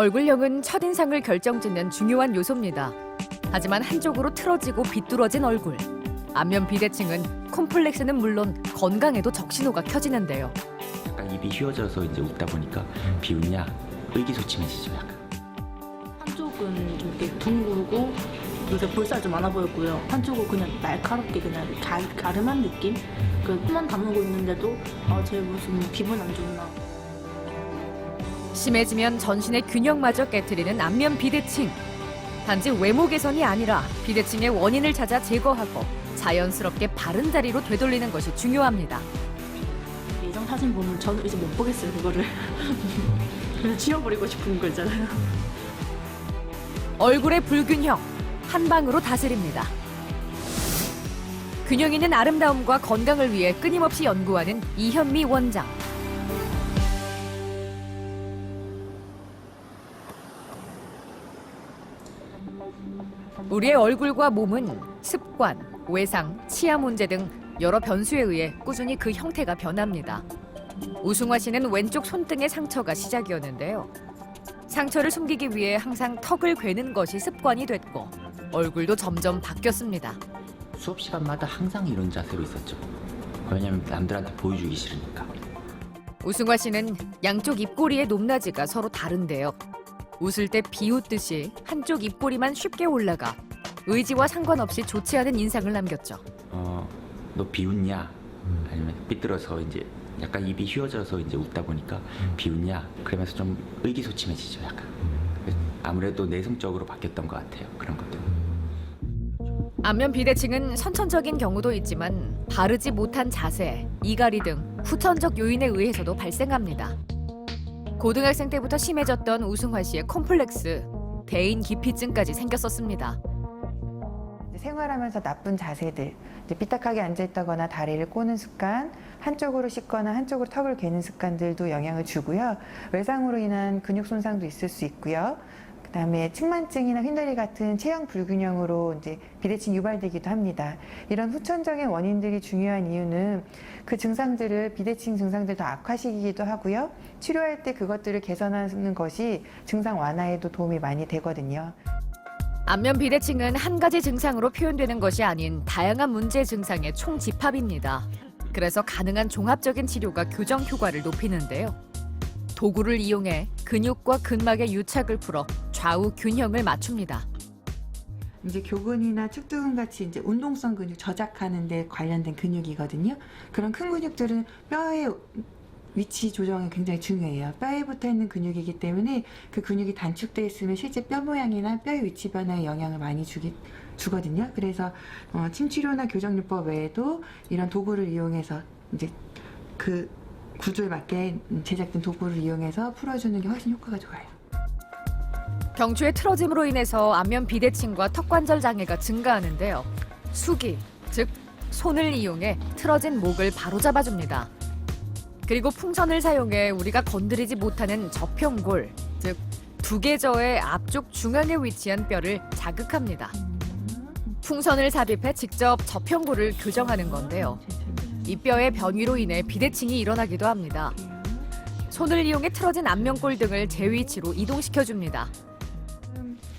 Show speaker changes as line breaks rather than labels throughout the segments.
얼굴형은 첫인상을 결정짓는 중요한 요소입니다. 하지만 한쪽으로 틀어지고 비뚤어진 얼굴. 안면 비대칭은 콤플렉스는 물론 건강에도 적신호가 켜지는데요.
약간 입이 휘어져서 이제 웃다 보니까 비웃냐 의기소침해지죠 약간.
한쪽은 좀 이렇게 둥글고 요새 볼살 좀 많아 보였고요. 한쪽은 그냥 날카롭게 그냥 가, 가름한 느낌? 그 코만 다무고 있는데도 아, 쟤 무슨 기분 안 좋나.
심해지면 전신의 균형마저 깨뜨리는 안면 비대칭. 단지 외모 개선이 아니라 비대칭의 원인을 찾아 제거하고 자연스럽게 바른 자리로 되돌리는 것이 중요합니다.
예전 사진 보면 저는 이제 못 보겠어요, 그거를. 그냥 지워버리고 싶은 거 있잖아요.
얼굴의 불균형 한 방으로 다스립니다. 균형 있는 아름다움과 건강을 위해 끊임없이 연구하는 이현미 원장. 우리의 얼굴과 몸은 습관, 외상, 치아 문제 등 여러 변수에 의해 꾸준히 그 형태가 변합니다. 우승화 씨는 왼쪽 손등의 상처가 시작이었는데요. 상처를 숨기기 위해 항상 턱을 괴는 것이 습관이 됐고 얼굴도 점점 바뀌었습니다.
수업 시간마다 항상 이런 자세로 있었죠. 왜냐면 남들한테 보여주기 싫으니까.
우승화 씨는 양쪽 입꼬리의 높낮이가 서로 다른데요. 웃을 때 비웃듯이 한쪽 입꼬리만 쉽게 올라가 의지와 상관없이 좋지 않은 인상을 남겼죠.
어, 너 비웃냐? 아니면 삐뚤어서 이제 약간 입이 휘어져서 이제 웃다 보니까 비웃냐? 그러면서 좀 의기소침해지죠 약간. 아무래도 내성적으로 바뀌었던 것 같아요 그런 것들.
안면 비대칭은 선천적인 경우도 있지만 바르지 못한 자세, 이갈이 등 후천적 요인에 의해서도 발생합니다. 고등학생 때부터 심해졌던 우승화 씨의 콤플렉스, 대인 기피증까지 생겼었습니다.
생활하면서 나쁜 자세들, 이제 삐딱하게 앉아있다거나 다리를 꼬는 습관, 한쪽으로 씻거나 한쪽으로 턱을 괴는 습관들도 영향을 주고요. 외상으로 인한 근육 손상도 있을 수 있고요. 그다음에 측만증이나 휜다리 같은 체형 불균형으로 이제 비대칭 유발되기도 합니다. 이런 후천적인 원인들이 중요한 이유는 그 증상들을 비대칭 증상들 더 악화시키기도 하고요. 치료할 때 그것들을 개선하는 것이 증상 완화에도 도움이 많이 되거든요.
안면 비대칭은 한 가지 증상으로 표현되는 것이 아닌 다양한 문제 증상의 총집합입니다. 그래서 가능한 종합적인 치료가 교정 효과를 높이는데요. 도구를 이용해 근육과 근막의 유착을 풀어 좌우 균형을 맞춥니다.
이제 교근이나 측두근 같이 이제 운동성 근육 저작하는 데 관련된 근육이거든요. 그런 큰 근육들은 뼈의 위치 조정이 굉장히 중요해요. 뼈에 붙어 있는 근육이기 때문에 그 근육이 단축돼 있으면 실제 뼈 모양이나 뼈의 위치 변화에 영향을 많이 주기 주거든요. 그래서 어, 침치료나 교정요법 외에도 이런 도구를 이용해서 이제 그 구조에 맞게 제작된 도구를 이용해서 풀어주는 게 훨씬 효과가 좋아요.
경추의 틀어짐으로 인해서 안면 비대칭과 턱 관절 장애가 증가하는데요. 수기, 즉 손을 이용해 틀어진 목을 바로잡아 줍니다. 그리고 풍선을 사용해 우리가 건드리지 못하는 저평골, 즉 두개저의 앞쪽 중앙에 위치한 뼈를 자극합니다. 풍선을 삽입해 직접 저평골을 교정하는 건데요. 이 뼈의 변위로 인해 비대칭이 일어나기도 합니다. 손을 이용해 틀어진 안면골 등을 제 위치로 이동시켜 줍니다.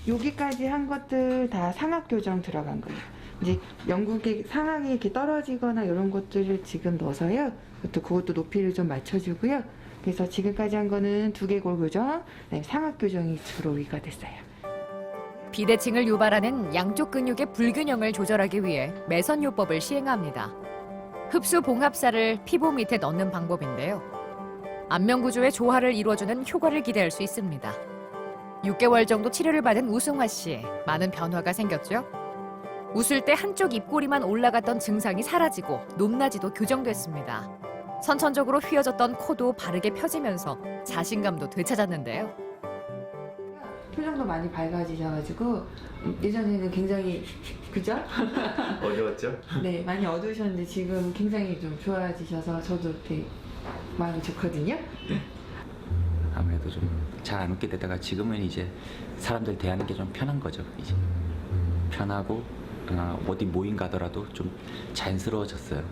여기까지 한 것들 다 상악 교정 들어간 거예요. 이제 영국의 상악이 이렇게 떨어지거나 이런 것들을 지금 넣어서요. 그것도 그것도 높이를 좀 맞춰주고요. 그래서 지금까지 한 거는 두개골 교정, 상악 교정이 주로 위가 됐어요.
비대칭을 유발하는 양쪽 근육의 불균형을 조절하기 위해 매선 요법을 시행합니다. 흡수 봉합사를 피부 밑에 넣는 방법인데요. 안면 구조의 조화를 이루어주는 효과를 기대할 수 있습니다. 6개월 정도 치료를 받은 우승화 씨, 많은 변화가 생겼죠? 웃을 때 한쪽 입꼬리만 올라갔던 증상이 사라지고 높낮이도 교정됐습니다. 선천적으로 휘어졌던 코도 바르게 펴지면서 자신감도 되찾았는데요.
표정도 많이 밝아지셔가지고 예전에는 굉장히 그죠?
어려웠죠?
네, 많이 어두우셨는데 지금 굉장히 좀 좋아지셔서 저도 되게 마음이 좋거든요.
아무래도 좀 잘 안 웃게 되다가 지금은 이제 사람들 대하는 게 좀 편한 거죠. 이제 편하고 어, 어디 모임 가더라도 좀 자연스러워졌어요.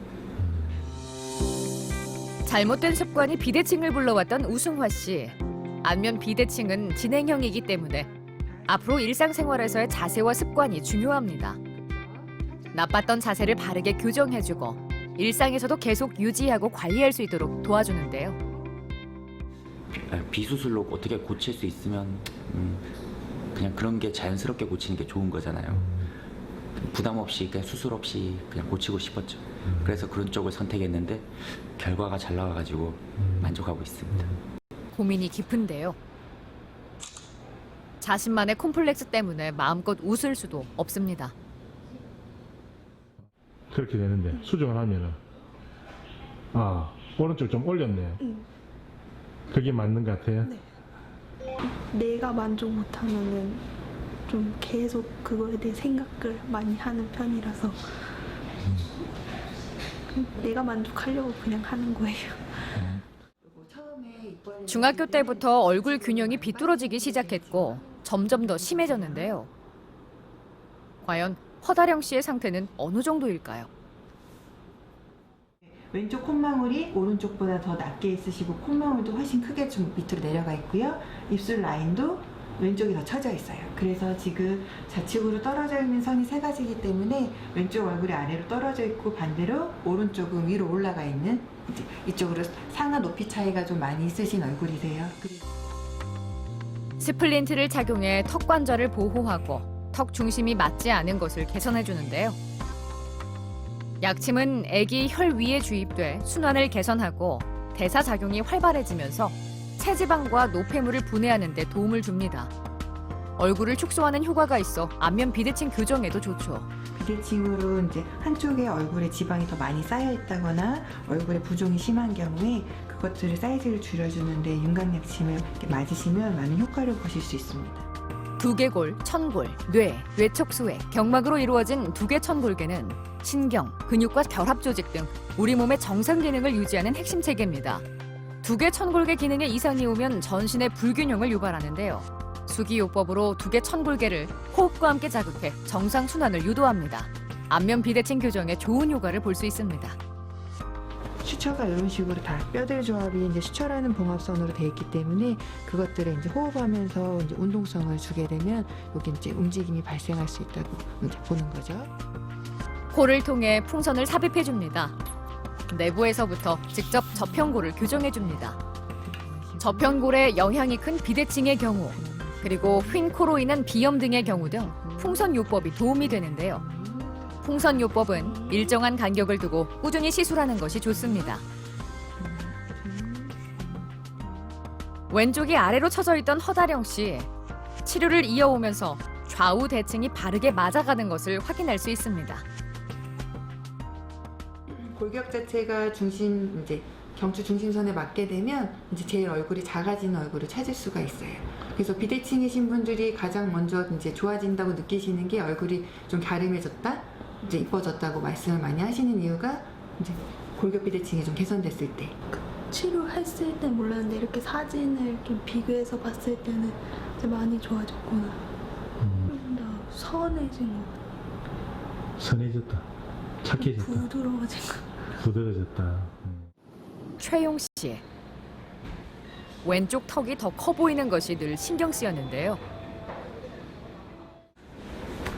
잘못된 습관이 비대칭을 불러왔던 우승화 씨. 안면 비대칭은 진행형이기 때문에 앞으로 일상생활에서의 자세와 습관이 중요합니다. 나빴던 자세를 바르게 교정해주고 일상에서도 계속 유지하고 관리할 수 있도록 도와주는데요.
아, 비수술로 어떻게 고칠 수 있으면 음, 그냥 그런 게 자연스럽게 고치는 게 좋은 거잖아요. 부담 없이 그냥 수술 없이 그냥 고치고 싶었죠. 그래서 그런 쪽을 선택했는데 결과가 잘 나와가지고 만족하고 있습니다.
고민이 깊은데요. 자신만의 콤플렉스 때문에 마음껏 웃을 수도 없습니다.
그렇게 되는데 수정을 하면은 아 오른쪽 좀 올렸네. 그게 맞는 것 같아요.
내가 만족 못하면은 좀 계속 그거에 대해 생각을 많이 하는 편이라서 내가 만족하려고 그냥 하는 거예요.
중학교 때부터 얼굴 균형이 비뚤어지기 시작했고 점점 더 심해졌는데요. 과연 허다령 씨의 상태는 어느 정도일까요?
왼쪽 콧망울이 오른쪽보다 더 낮게 있으시고 콧망울도 훨씬 크게 좀 밑으로 내려가 있고요. 입술 라인도 왼쪽이 더 처져 있어요. 그래서 지금 좌측으로 떨어져 있는 선이 세 가지이기 때문에 왼쪽 얼굴이 아래로 떨어져 있고 반대로 오른쪽은 위로 올라가 있는 이쪽으로 상하 높이 차이가 좀 많이 있으신 얼굴이세요.
스플린트를 착용해 턱 관절을 보호하고 턱 중심이 맞지 않은 것을 개선해 주는데요. 약침은 애기 혈 위에 주입돼 순환을 개선하고 대사 작용이 활발해지면서 체지방과 노폐물을 분해하는 데 도움을 줍니다. 얼굴을 축소하는 효과가 있어 안면 비대칭 교정에도 좋죠.
비대칭으로 이제 한쪽에 얼굴에 지방이 더 많이 쌓여 있다거나 얼굴에 부종이 심한 경우에 그것들을 사이즈를 줄여주는데 윤곽약침을 맞으시면 많은 효과를 보실 수 있습니다.
두개골, 천골, 뇌, 뇌척수회, 경막으로 이루어진 두개천골계는 신경, 근육과 결합 조직 등 우리 몸의 정상 기능을 유지하는 핵심 체계입니다. 두개 천골계 기능에 이상이 오면 전신의 불균형을 유발하는데요. 수기요법으로 두 개 천골계를 호흡과 함께 자극해 정상 순환을 유도합니다. 안면 비대칭 교정에 좋은 효과를 볼 수 있습니다.
수처가 이런 식으로 다 뼈들 조합이 이제 수처라는 봉합선으로 되어 있기 때문에 그것들을 이제 호흡하면서 이제 운동성을 주게 되면 여기 이제 움직임이 발생할 수 있다고 이제 보는 거죠.
코를 통해 풍선을 삽입해 줍니다. 내부에서부터 직접 저편골을 교정해 줍니다. 저편골에 영향이 큰 비대칭의 경우 그리고 휜 코로 인한 비염 등의 경우 등 풍선 요법이 도움이 되는데요. 풍선 요법은 일정한 간격을 두고 꾸준히 시술하는 것이 좋습니다. 왼쪽이 아래로 처져 있던 허다령 씨 치료를 이어오면서 좌우 대칭이 바르게 맞아가는 것을 확인할 수 있습니다.
골격 자체가 중심 이제 경추 중심선에 맞게 되면 이제 제일 얼굴이 작아지는 얼굴을 찾을 수가 있어요. 그래서 비대칭이신 분들이 가장 먼저 이제 좋아진다고 느끼시는 게 얼굴이 좀 갸름해졌다, 이제 이뻐졌다고 말씀을 많이 하시는 이유가 이제 골격 비대칭이 좀 개선됐을 때.
치료했을 때 몰랐는데 이렇게 사진을 이렇게 비교해서 봤을 때는 이제 많이 좋아졌구나. 좀더 선해진 것 같아.
선해졌다. 착해졌다.
부드러워진 것 같아.
부드러졌다. 음.
최용 씨. 왼쪽 턱이 더 커 보이는 것이 늘 신경 쓰였는데요.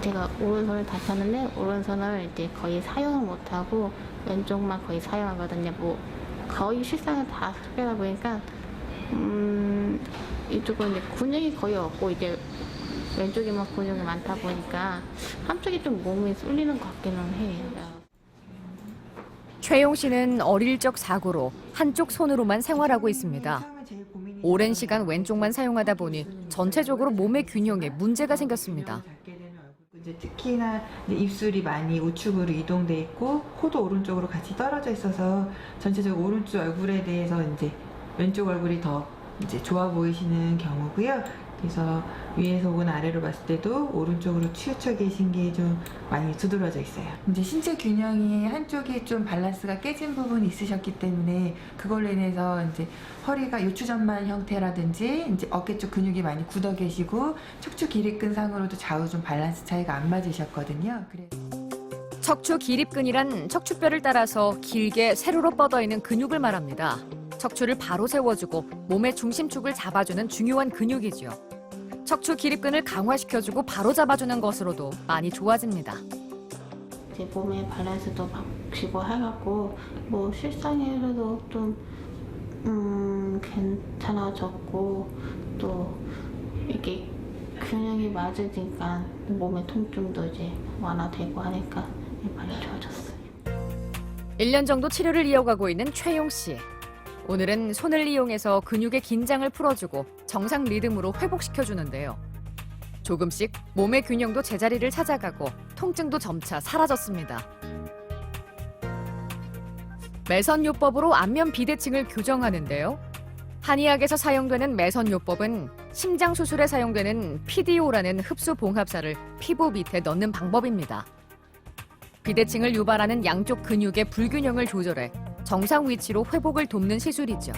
제가 오른손을 다쳤는데 오른손을 이제 거의 사용을 못하고 왼쪽만 거의 사용하거든요. 뭐 거의 실상을 다 습하다 보니까 음 이쪽은 이제 근육이 거의 없고 이제 왼쪽에만 근육이 많다 보니까 한쪽이 좀 몸이 쏠리는 것 같기는 해요.
최용 씨는 어릴 적 사고로 한쪽 손으로만 생활하고 있습니다. 오랜 시간 왼쪽만 사용하다 보니 전체적으로 몸의 균형에 문제가 생겼습니다.
이제 특히나 이제 입술이 많이 우측으로 이동돼 있고 코도 오른쪽으로 같이 떨어져 있어서 전체적으로 오른쪽 얼굴에 대해서 이제 왼쪽 얼굴이 더 이제 좋아 보이시는 경우고요. 그래서 위에서 혹은 아래로 봤을 때도 오른쪽으로 치우쳐 계신 게 좀 많이 두드러져 있어요. 이제 신체 균형이 한쪽이 좀 밸런스가 깨진 부분이 있으셨기 때문에 그걸로 인해서 이제 허리가 요추전만 형태라든지 이제 어깨 쪽 근육이 많이 굳어 계시고 척추 기립근상으로도 좌우 좀 밸런스 차이가 안 맞으셨거든요. 그래서
척추 기립근이란 척추뼈를 따라서 길게 세로로 뻗어 있는 근육을 말합니다. 척추를 바로 세워주고 몸의 중심축을 잡아주는 중요한 근육이지요. 척추 기립근을 강화시켜주고 바로 잡아주는 것으로도 많이 좋아집니다.
제 몸의 밸런스도 바뀌고 해갖고 뭐 실상에서도 좀 음, 괜찮아졌고 또 이게 균형이 맞으니까 몸의 통증도 이제 완화되고 하니까 많이 좋아졌어요.
1년 정도 치료를 이어가고 있는 최용 씨. 오늘은 손을 이용해서 근육의 긴장을 풀어주고 정상 리듬으로 회복시켜주는데요. 조금씩 몸의 균형도 제자리를 찾아가고 통증도 점차 사라졌습니다. 매선요법으로 안면 비대칭을 교정하는데요. 한의학에서 사용되는 매선요법은 심장 수술에 사용되는 PDO라는 흡수 봉합사를 피부 밑에 넣는 방법입니다. 비대칭을 유발하는 양쪽 근육의 불균형을 조절해 정상 위치로 회복을 돕는 시술이죠.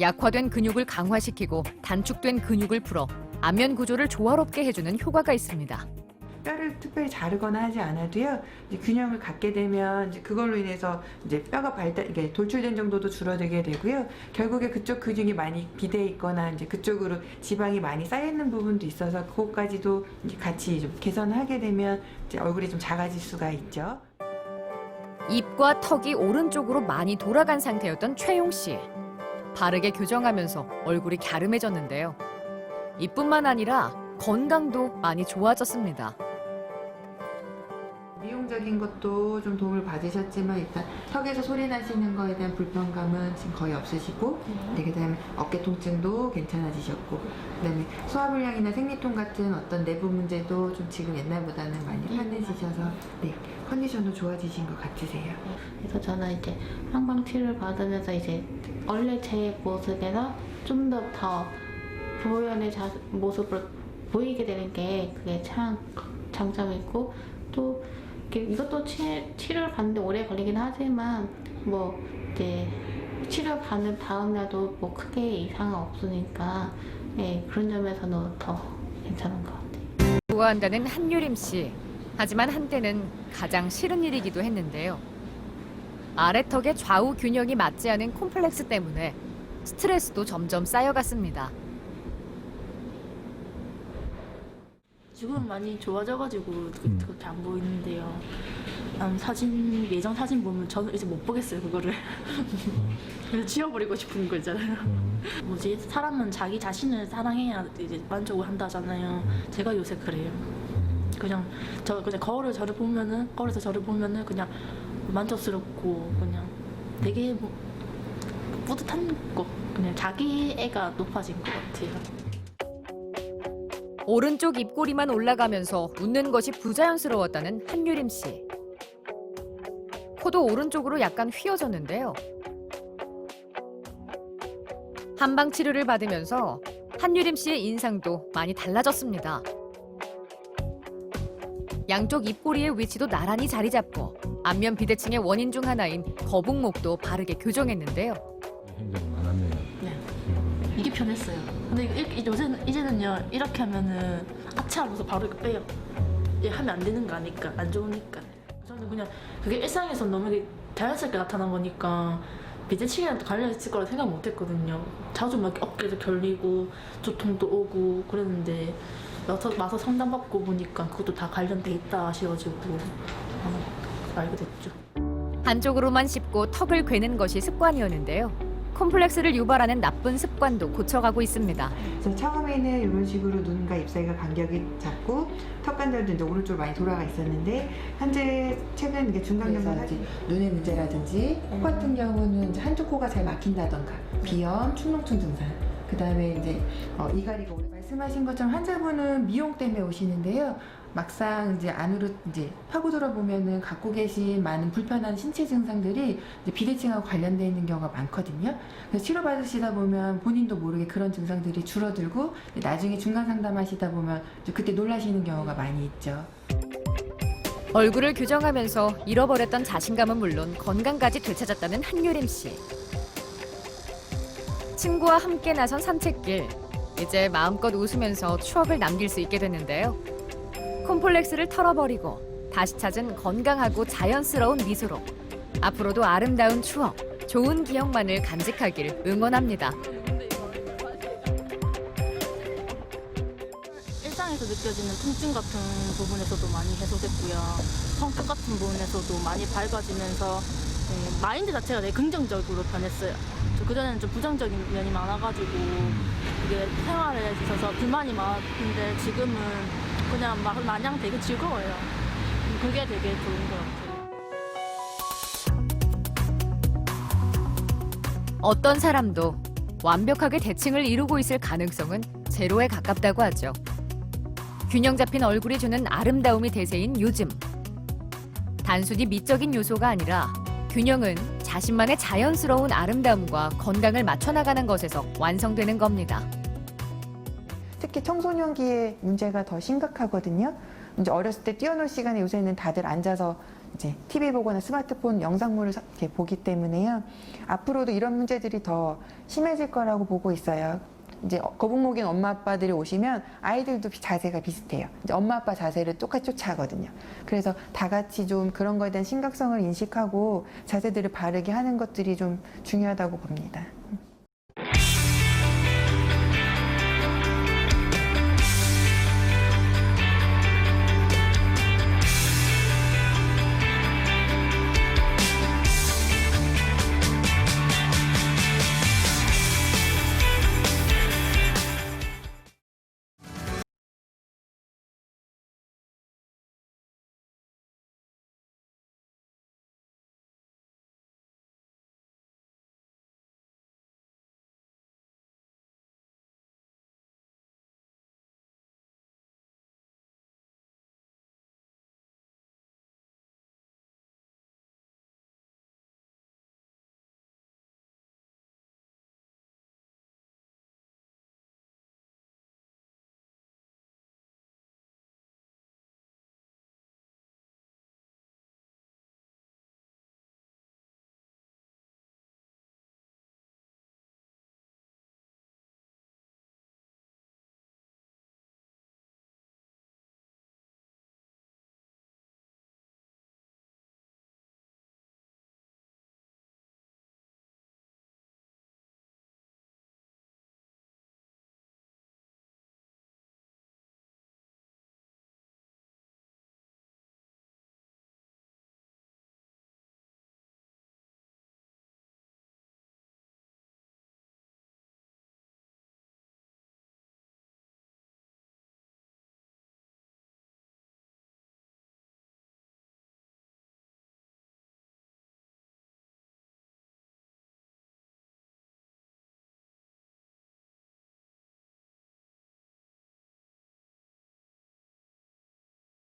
약화된 근육을 강화시키고 단축된 근육을 풀어 안면 구조를 조화롭게 해주는 효과가 있습니다.
뼈를 특별히 자르거나 하지 않아도요. 이제 균형을 갖게 되면 이제 그걸로 인해서 이제 뼈가 발달 이게 돌출된 정도도 줄어들게 되고요. 결국에 그쪽 근육이 많이 비대 있거나 이제 그쪽으로 지방이 많이 쌓여 있는 부분도 있어서 그것까지도 이제 같이 좀 개선하게 되면 이제 얼굴이 좀 작아질 수가 있죠.
입과 턱이 오른쪽으로 많이 돌아간 상태였던 최용 씨. 바르게 교정하면서 얼굴이 갸름해졌는데요. 이뿐만 아니라 건강도 많이 좋아졌습니다.
미용적인 것도 좀 도움을 받으셨지만 일단 턱에서 소리 나시는 거에 대한 불편감은 지금 거의 없으시고 네, 그다음에 어깨 통증도 괜찮아지셨고 그다음에 소화불량이나 생리통 같은 어떤 내부 문제도 좀 지금 옛날보다는 많이 편해지셔서 네 컨디션도 좋아지신 것 같으세요.
그래서 저는 이제 항방 치료를 받으면서 이제 원래 제 모습에서 좀 더 더 보현의 자, 모습을 보이게 되는 게 그게 참 장점이고 또 이것도 치, 치료를 받는데 오래 걸리긴 하지만 뭐 이제 치료 받는 다음 날도 뭐 크게 이상은 없으니까 예, 그런 점에서는 더 괜찮은 것 같아요.
좋아한다는 한유림 씨. 하지만 한때는 가장 싫은 일이기도 했는데요. 아래턱의 좌우 균형이 맞지 않은 콤플렉스 때문에 스트레스도 점점 쌓여갔습니다.
지금 많이 좋아져가지고 그-
음.
그렇게 안 보이는데요. 음, 사진 예전 사진 보면 저는 이제 못 보겠어요 그거를. 그래서 지워버리고 싶은 거 있잖아요.
음,
뭐지 사람은 자기 자신을 사랑해야 이제 만족을 한다잖아요. 제가 요새 그래요. 그냥 저 그냥 거울을 저를 보면은 거울에서 저를 보면은 그냥 만족스럽고 그냥 되게 뭐 뿌듯한 거 그냥 자기 애가 높아진 것 같아요.
오른쪽 입꼬리만 올라가면서 웃는 것이 부자연스러웠다는 한유림 씨. 코도 오른쪽으로 약간 휘어졌는데요. 한방 치료를 받으면서 한유림 씨의 인상도 많이 달라졌습니다. 양쪽 입꼬리의 위치도 나란히 자리 잡고 안면 비대칭의 원인 중 하나인 거북목도 바르게 교정했는데요.
편했어요. 근데 이렇게, 요새는 이제는요 이렇게 하면은 아차 하면서 바로 이렇게 빼요. 이게 하면 안 되는 거 아니까 안 좋으니까. 저는 그냥 그게 일상에서 너무 자연스럽게 나타난 거니까 비대칭이랑 관련있을 거라 생각 못 했거든요. 자주 막 어깨도 결리고 두통도 오고 그랬는데 와서, 와서 상담받고 보니까 그것도 다 관련돼 있다 하셔가지고 어, 알게 됐죠.
한쪽으로만 씹고 턱을 괴는 것이 습관이었는데요. 콤플렉스를 유발하는 나쁜 습관도 고쳐가고 있습니다.
그래서 처음에는 이런 식으로 눈과 입사이가 간격이 작고 턱관절도 이제 오른쪽으로 많이 돌아가 있었는데 현재 최근 이게 중간경화 이제 눈의 문제라든지 코 같은 경우는 이제 한쪽 코가 잘 막힌다던가 비염, 축농증 증상 그 다음에 이제 어, 이갈이가 오래 말씀하신 것처럼 환자분은 미용 때문에 오시는데요. 막상 이제 안으로 이제 파고 들어보면은 갖고 계신 많은 불편한 신체 증상들이 비대칭하고 관련되어 있는 경우가 많거든요. 그래서 치료받으시다 보면 본인도 모르게 그런 증상들이 줄어들고 나중에 중간 상담하시다 보면 그때 놀라시는 경우가 많이 있죠.
얼굴을 교정하면서 잃어버렸던 자신감은 물론 건강까지 되찾았다는 한유림 씨. 친구와 함께 나선 산책길. 이제 마음껏 웃으면서 추억을 남길 수 있게 됐는데요. 콤플렉스를 털어버리고 다시 찾은 건강하고 자연스러운 미소로 앞으로도 아름다운 추억, 좋은 기억만을 간직하길 응원합니다.
일상에서 느껴지는 통증 같은 부분에서도 많이 해소됐고요. 성격 같은 부분에서도 많이 밝아지면서 네, 마인드 자체가 되게 긍정적으로 변했어요. 저 그전에는 좀 부정적인 면이 많아가지고 이게 생활에 있어서 불만이 많았는데 지금은 그냥 막 마냥 되게 즐거워요. 그게 되게 좋은 것 같아요.
어떤 사람도 완벽하게 대칭을 이루고 있을 가능성은 제로에 가깝다고 하죠. 균형 잡힌 얼굴이 주는 아름다움이 대세인 요즘. 단순히 미적인 요소가 아니라 균형은 자신만의 자연스러운 아름다움과 건강을 맞춰 나가는 것에서 완성되는 겁니다.
특히 청소년기에 문제가 더 심각하거든요. 이제 어렸을 때 뛰어놀 시간에 요새는 다들 앉아서 이제 TV 보거나 스마트폰 영상물을 사- 이렇게 보기 때문에요. 앞으로도 이런 문제들이 더 심해질 거라고 보고 있어요. 이제 어- 거북목인 엄마 아빠들이 오시면 아이들도 비- 자세가 비슷해요. 이제 엄마 아빠 자세를 똑같이 쫓아하거든요. 그래서 다 같이 좀 그런 거에 대한 심각성을 인식하고 자세들을 바르게 하는 것들이 좀 중요하다고 봅니다.